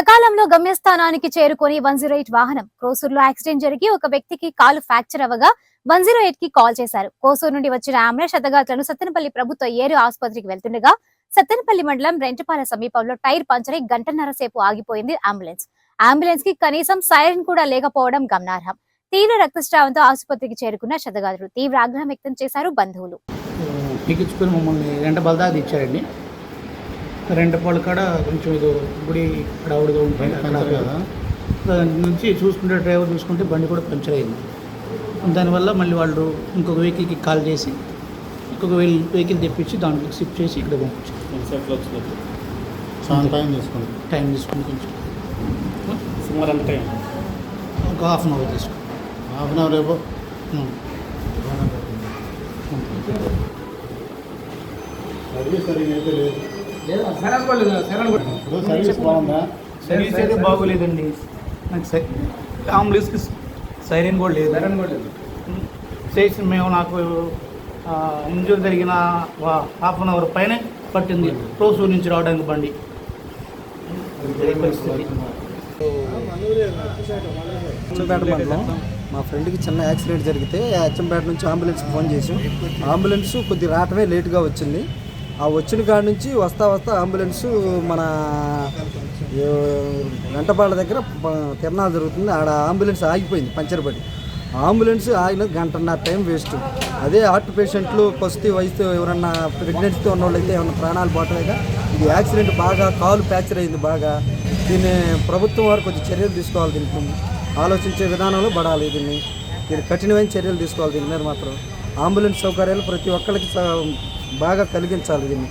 సకాలంలో గమ్యస్థానానికి చేరుకొని వన్ జీరో ఎయిట్ వాహనం కోసూరులో యాక్సిడెంట్ జరిగి ఒక వ్యక్తికి కాలు ఫ్రాక్చర్ అవ్వగా వన్ జీరో ఎయిట్కి కాల్ చేశారు. కోసూరు నుండి వచ్చిన అంబులెన్స్ శతగాతులను సత్తెనపల్లి ప్రభుత్వ ఏరు ఆసుపత్రికి వెళ్తుండగా సత్తెనపల్లి మండలం రెంటపాల సమీపంలో టైర్ పంచర్ గంటన్నర సేపు ఆగిపోయింది అంబులెన్స్. అంబులెన్స్కి కనీసం సైరన్ కూడా లేకపోవడం గమనార్హం. తీవ్ర రక్తస్రావంతో ఆసుపత్రికి చేరుకున్న శతగాతులు తీవ్ర ఆగ్రహం వ్యక్తం చేశారు బంధువులు. మమ్మల్ని రెంట బలదాది ఇచ్చారండి. రెంట పళ్ళ కాడ కొంచెం ఏదో గుడి హడావుడిగా ఉంటుంది దాని నుంచి చూసుకుంటే డ్రైవర్ చూసుకుంటే బండి కూడా పంచర్ అయింది. దానివల్ల మళ్ళీ వాళ్ళు ఇంకొక వెహికల్కి కాల్ చేసి ఇంకొక వెహికల్ వెహికల్ తెప్పించి దాంట్లో షిఫ్ట్ చేసి ఇక్కడ పంపించారు. చాలా టైం తీసుకుంది. టైం తీసుకుని కొంచెం. సుమారు అంత టైం. ఒక హాఫ్ అన్ అవర్ తీసుకుని హాఫ్ అన్ అవర్ ఇప్పుడు సర్వీస్ బాగుందా సర్వీస్ అయితే బాగోలేదండి. నాకు సై అంబులెన్స్కి సైరన్ కూడా లేదు. సైరన్ కూడా లేదు. చేసి మేము నాకు ఇంజూర్ జరిగిన హాఫ్ అన్ అవర్ పైన పట్టింది. ప్రోసూర్ నుంచి రావడానికి బండి. పరిస్థితి. అచ్చంపేట మండలం. మా ఫ్రెండ్కి చిన్న యాక్సిడెంట్ జరిగితే అచ్చంపేట నుంచి అంబులెన్స్ ఫోన్ చేసాం అంబులెన్స్ కొద్ది రావటమే లేట్గా వచ్చింది. ఆ వచ్చిన కాడ నుంచి వస్తా వస్తా అంబులెన్స్ మన ఏ, వెంటపాళ్ళ దగ్గర తిరణాలు జరుగుతుంది. ఆడ అంబులెన్స్ ఆగిపోయింది పంచర్ పడి అంబులెన్స్ ఆగిన గంటన్నర టైం వేస్ట్. అదే హార్ట్ పేషెంట్లు పస్తు వయసు ఎవరన్నా ప్రెగ్నెన్సీతో ఉన్న వాళ్ళైతే ఏమన్నా ప్రాణాలు పోవట్లేదా ఇది యాక్సిడెంట్ బాగా కాలు ఫ్రాక్చర్ అయింది బాగా. దీన్ని ప్రభుత్వం వారు కొంచెం చర్యలు తీసుకోవాలి దీనికి. ఆలోచించే విధానంలో పడాలి దీన్ని. దీన్ని కఠినమైన చర్యలు తీసుకోవాలి దీని మీద మాత్రం. అంబులెన్స్ సౌకర్యాలు ప్రతి ఒక్కరికి బాగా కలిగించాలి దీన్ని.